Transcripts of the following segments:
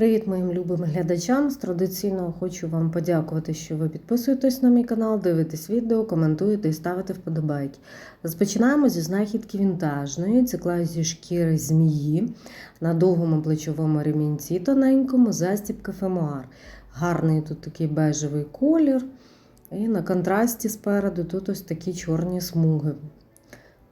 Привіт моїм любим глядачам. З традиційного хочу вам подякувати, що ви підписуєтесь на мій канал, дивитесь відео, коментуєте і ставите вподобайки. Розпочинаємо зі знахідки вінтажної, цикла зі шкіри змії на довгому плечовому ремінці тоненькому, застібка фемуар. Гарний тут такий бежевий колір. І на контрасті спереду тут ось такі чорні смуги.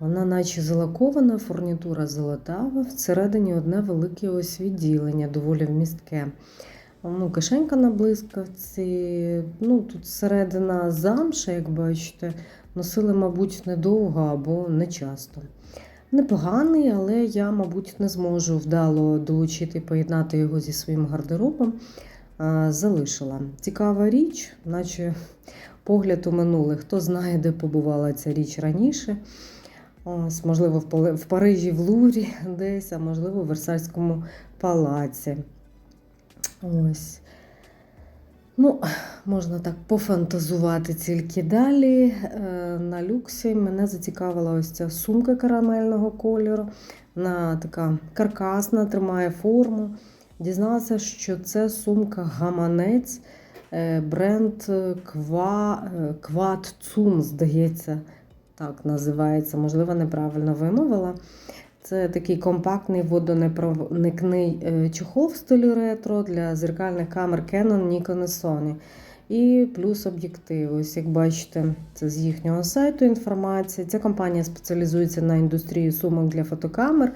Вона наче залакована, фурнітура золотава, всередині одне велике ось відділення, доволі вмістке. Ну, Кишенька на блискавці, ну, тут середина замша, як бачите, носили, мабуть, недовго або не часто. Непоганий, але я, мабуть, не зможу вдало долучити і поєднати його зі своїм гардеробом. Залишила. Цікава річ, наче погляд у минуле. Хто знає, де побувала ця річ раніше. Ось, можливо, в Парижі, в Лурі десь, а можливо, в Версальському палаці. Ось. Ну, можна так пофантазувати тільки далі. Е, На люксі мене зацікавила ось ця сумка карамельного кольору. Вона така каркасна, тримає форму. Дізналася, що це сумка гаманець, е, бренд Ква, е, Кват здається, так називається. Можливо, неправильно вимовила. Це такий компактний водонепроникний е, чохол в стилі ретро для зеркальних камер Canon, Nikon і Sony. І плюс об'єктив. Ось як бачите, це з їхнього сайту інформація. Ця компанія спеціалізується на індустрії сумок для фотокамер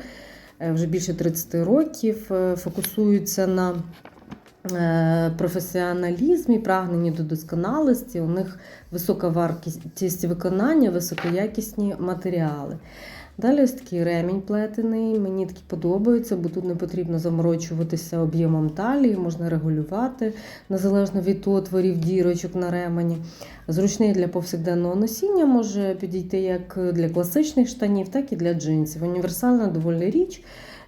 е, вже більше 30 років. е, Фокусуються на е, професіоналізмі, прагненні до досконалості. У них висока вартість виконання, високоякісні матеріали. Далі ось такий ремінь плетений. Мені такі подобаються, бо тут не потрібно заморочуватися об'ємом талії, можна регулювати незалежно від отворів, дірочок на ремені. Зручний для повсякденного носіння може підійти як для класичних штанів, так і для джинсів. Універсальна доволі річ.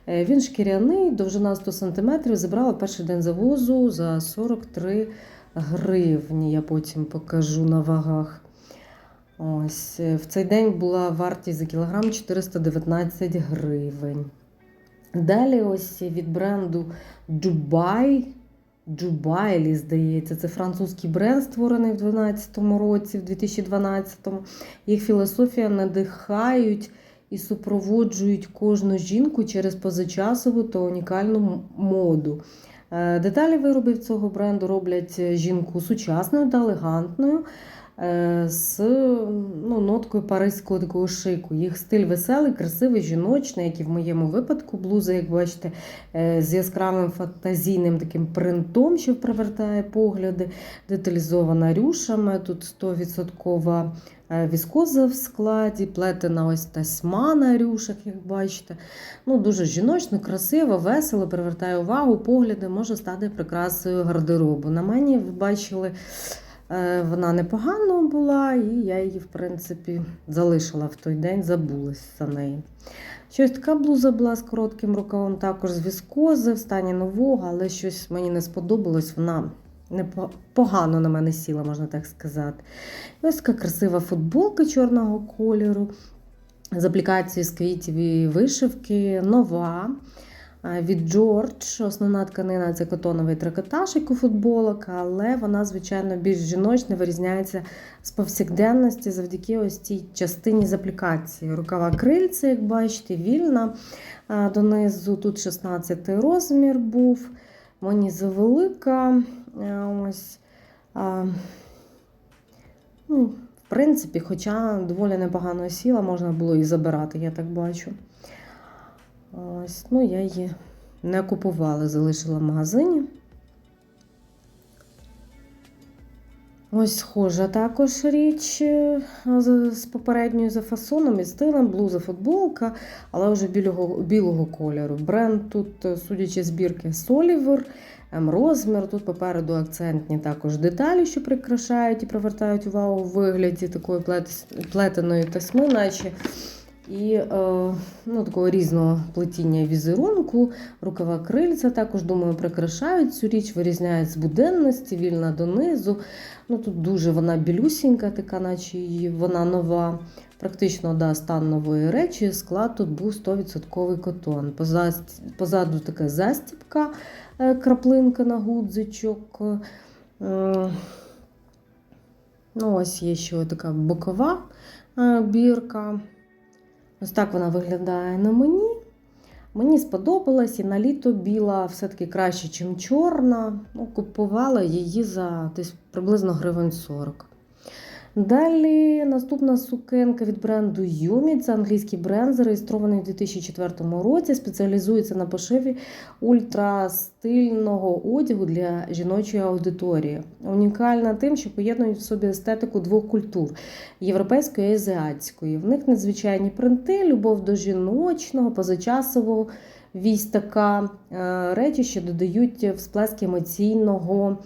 Е, Він шкіряний, довжина 100 см. Забрала перший день завозу за 43 гривні. Я потім покажу на вагах. Ось е, в цей день була вартість за кілограм 419 гривень. Далі ось від бренду Dubai. Джубайлі, здається, це французький бренд, створений в 2012 році, в 2012. Їх філософія надихають і супроводжують кожну жінку через позачасову та унікальну моду. Е, Деталі виробів цього бренду роблять жінку сучасною та елегантною е, з ну, ноткою паризького такого шику. Їх стиль веселий, красивий, жіночний, як і в моєму випадку, блуза, як бачите, е, з яскравим фантазійним таким принтом, що привертає погляди, деталізована рюшами. Тут 100% е, віскоза в складі, плетена ось тасьма на рюшах, як бачите. Ну, Дуже жіночно, красиво, весело, привертає увагу, погляди, може стати прикрасою гардеробу. На мені ви бачили. Е, Вона непогано була, і я її, в принципі, залишила в той день, забулась за неї. Щось така блуза була з коротким рукавом, також з віскози, в стані нового, але щось мені не сподобалось. Вона погано на мене сіла, можна так сказати. Ось така красива футболка чорного кольору з аплікацією з квітів і вишивки, нова. Е, Від Джордж основна тканина це котоновий трикотаж, як у футболок, але вона, звичайно, більш жіночна, вирізняється з повсякденності завдяки ось цій частині з аплікації. Рукава крильця, як бачите, вільна. Е, Донизу тут 16 розмір був. Мені завелика. Е, Ось. Ну, в принципі, хоча доволі непогано сіла, можна було і забирати, я так бачу. Ось, ну, я її не купувала, залишила в магазині. Ось схожа також річ е, з попередньою за фасоном і стилем, блуза, футболка, але вже білого, білого кольору. Бренд тут, е, судячи з бірки, Солівер, М-розмір. Тут попереду акцентні також деталі, що прикрашають і привертають увагу у вигляді такої плет- плетеної тасьми, наче і е, ну, такого різного плетіння візерунку, рукава крильця також, думаю, прикрашають цю річ, вирізняють з буденності, вільна донизу. Ну, тут дуже вона білюсінька, така, наче її, вона нова. Практично да, стан нової речі, склад тут був 100% котон. Позаду, така застібка е, краплинка на гудзичок. Е, Ну, ось є ще така бокова бірка. Ось так вона виглядає на мені. Мені сподобалась і на літо біла все-таки краще, ніж чорна. Ну, купувала її за десь приблизно гривень 40. Далі наступна сукенка від бренду Yumi. Це англійський бренд, зареєстрований у 2004 році. Спеціалізується на пошиві ультрастильного одягу для жіночої аудиторії. Унікальна тим, що поєднують в собі естетику двох культур європейської і азіатської. В них надзвичайні принти, любов до жіночного, позачасового вісь така е, речі, що додають всплеск емоційного,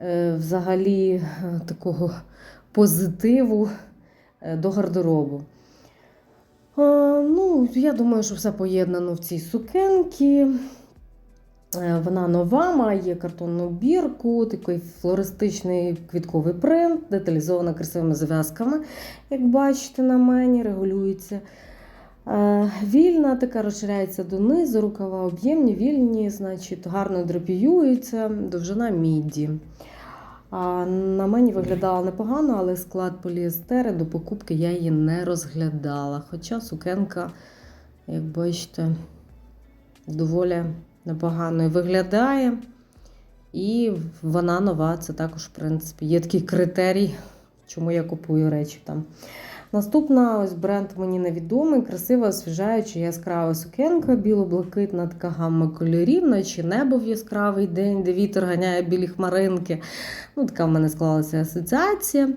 е, взагалі е, такого позитиву е, до гардеробу. Ну, я думаю, що все поєднано в цій сукенці. Е, Вона нова, має картонну бірку, такий флористичний квітковий принт, деталізована красивими зав'язками, як бачите на мені, регулюється. Е, Вільна така розширяється донизу, рукава об'ємні, вільні, значить, гарно драпіюється, довжина міді. На мені виглядала непогано, але склад поліестери до покупки я її не розглядала. Хоча сукенка, як бачите, доволі непогано виглядає. І вона нова, це також, в принципі, є такий критерій, чому я купую речі там. Наступна ось бренд мені невідомий, красива, освіжаюча, яскрава сукенка, біло-блакитна така гамма кольорів, наче небо в яскравий день, де вітер ганяє білі хмаринки. Ну, Така в мене склалася асоціація.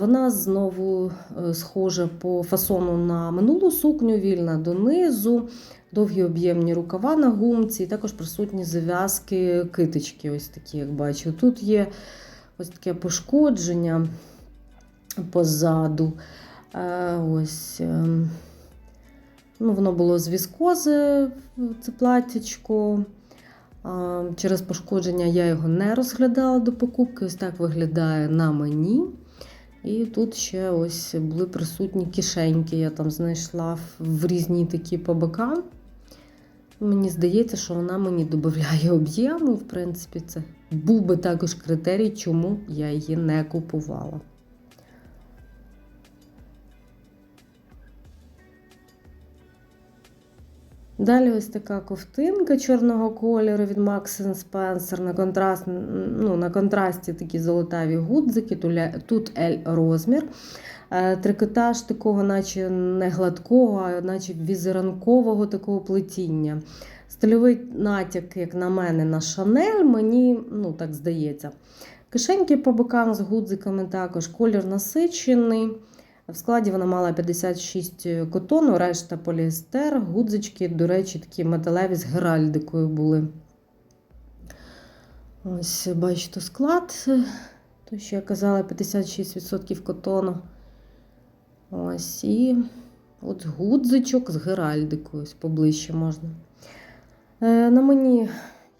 Вона знову е, схожа по фасону на минулу сукню, вільна донизу, довгі об'ємні рукава на гумці, і також присутні зав'язки китички, ось такі, як бачу. Тут є ось таке пошкодження позаду. Е, Ось. ем, Ну, воно було з віскози, це платтячко. А, Через пошкодження я його не розглядала до покупки. Ось так виглядає на мені. І тут ще ось були присутні кишеньки. Я там знайшла в різні такі по бокам. Мені здається, що вона мені додає об'єму. В принципі, це був би також критерій, чому я її не купувала. Далі ось така ковтинка чорного кольору від Max Spencer. На, контраст, ну, на контрасті такі золотаві гудзики, тут L розмір. Е, Трикотаж такого, наче не гладкого, а наче візеранкового такого плетіння. Стильовий натяк, як на мене, на шанель, мені ну, так здається. Кишеньки по бокам з гудзиками також, колір насичений. В складі вона мала 56 котону, решта поліестер, гудзички, до речі, такі металеві з геральдикою були. Ось, бачите, склад. То, що я казала, 56% котону. Ось і от гудзичок з геральдикою, поближче можна. Е, на мені,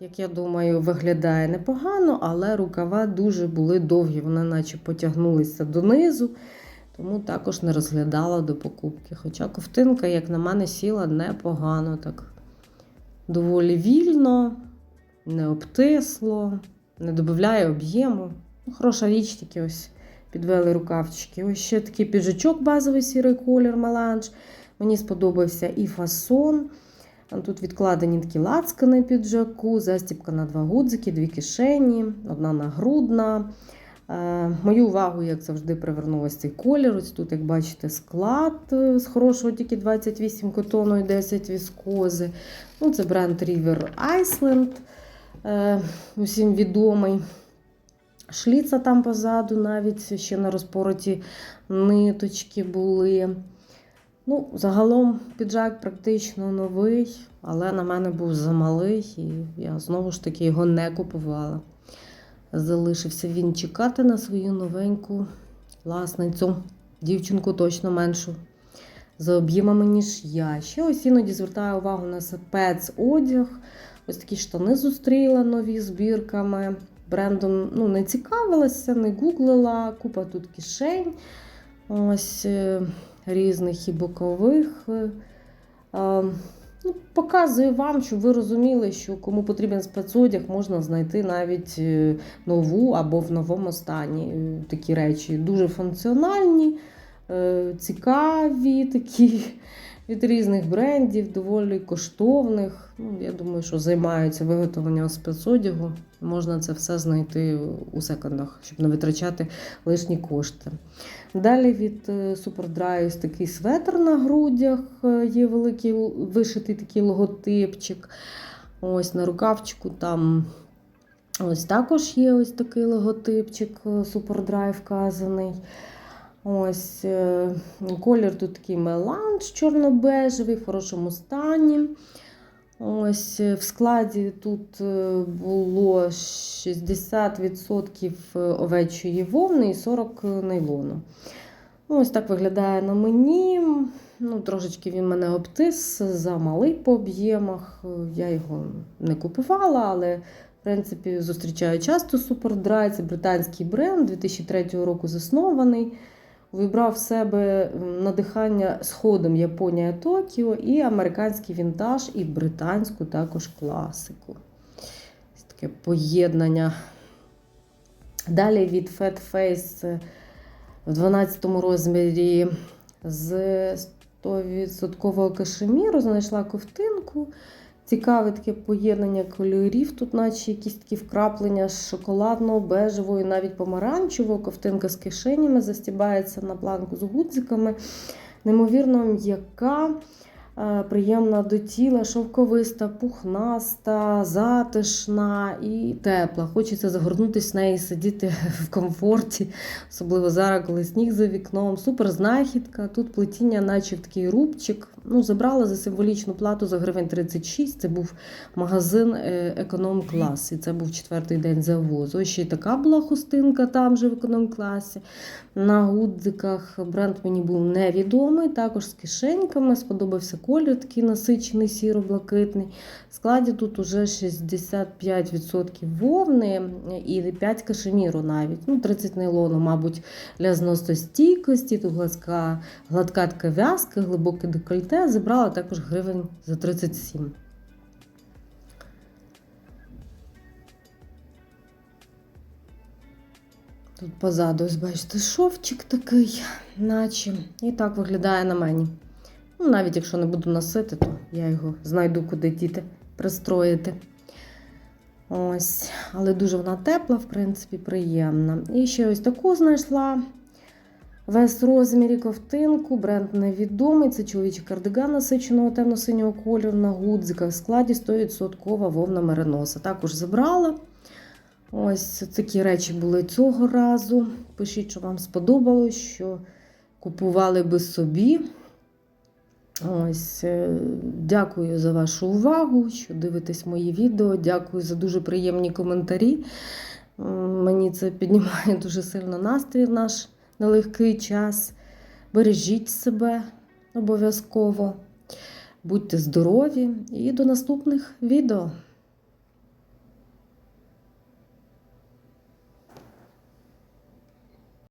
як я думаю, виглядає непогано, але рукава дуже були довгі, вони наче потягнулися донизу, тому також не розглядала до покупки. Хоча ковтинка, як на мене, сіла непогано, так доволі вільно, не обтисло, не додає об'єму. Ну, хороша річ, тільки ось підвели рукавчики. Ось ще такий піджачок, базовий сірий колір меланж. Мені сподобався і фасон. Тут відкладені такі лацкани піджаку, застібка на два гудзики, дві кишені, одна нагрудна. Е, Мою увагу, як завжди, привернув ось цей колір. Ось тут, як бачите, склад е, з хорошого тільки 28 котону і 10 віскози. Ну, Це бренд River Iceland, е, усім відомий. Шліца там позаду, навіть ще на розпороті ниточки були. Ну, Загалом піджак практично новий, але на мене був замалий, і я знову ж таки його не купувала. Залишився він чекати на свою новеньку власницю, дівчинку точно меншу за об'ємами, ніж я. Ще ось іноді звертаю увагу на спецодяг. Ось такі штани зустріла нові збірками. Брендом ну, не цікавилася, не гуглила, купа тут кишень. Ось е, різних і бокових. Ну, показую вам, щоб ви розуміли, що кому потрібен спецодяг, можна знайти навіть е, нову або в новому стані е, такі речі. Дуже функціональні, е, цікаві такі від різних брендів, доволі коштовних. Ну, я думаю, що займаються виготовленням спецодягу. Можна це все знайти у секондах, щоб не витрачати лишні кошти. Далі від е, Superdry такий светр на грудях, е, є великий вишитий такий логотипчик. Ось на рукавчику там ось також є ось такий логотипчик е, Superdry вказаний. Ось е, колір тут такий меланж чорно-бежевий, в хорошому стані. Ось е, в складі тут е, було 60% овечої вовни і 40% нейлону. Ну, Ось так виглядає на мені. Ну, трошечки він мене обтис, замалий по об'ємах. Я його не купувала, але в принципі зустрічаю часто Superdry. Це британський бренд, 2003 року заснований. Вибрав в себе надихання сходом Японія Токіо і американський вінтаж, і британську також класику. Ось таке поєднання. Далі від Fat Face е, в 12 розмірі з 100% кашеміру знайшла ковтинку. Цікаве таке поєднання кольорів. Тут, наче якісь такі вкраплення з шоколадного, бежевого і навіть помаранчевого. Ковтинка з кишенями застібається на планку з гудзиками. Неймовірно м'яка, приємна до тіла, шовковиста, пухнаста, затишна і тепла. Хочеться загорнутися в неї, сидіти в комфорті, особливо зараз, коли сніг за вікном. Супер знахідка. Тут плетіння, наче в такий рубчик. Ну, забрала за символічну плату за гривень 36. Це був магазин е, економ-клас. І це був четвертий день завозу. Ще й така була хустинка там же в економ-класі. На гудзиках бренд мені був невідомий, також з кишеньками. Сподобався колір, такий насичений, сіро-блакитний. В складі тут уже 65% вовни і 5 кашеміру навіть. Ну, 30 нейлону, мабуть, для зносостійкості. Тут гладка, гладка така в'язка, глибоке декольте. Забрала також гривень за 37. Тут позаду, ось бачите, шовчик такий, наче. І так виглядає на мені. Ну, навіть якщо не буду носити, то я його знайду, куди діти пристроїти. Ось, але дуже вона тепла, в принципі, приємна. І ще ось таку знайшла. Весь розмірі ковтинку, бренд невідомий. Це чоловічий кардиган насиченого темно-синього кольору на гудзиках. В складі 100% вовна мериноса. Також забрала. Ось такі речі були цього разу. Пишіть, що вам сподобалось, що купували би собі. Ось, е, дякую за вашу увагу, що дивитесь мої відео. Дякую за дуже приємні коментарі. Мені це піднімає дуже сильно настрій наш нелегкий час. Бережіть себе обов'язково. Будьте здорові і до наступних відео.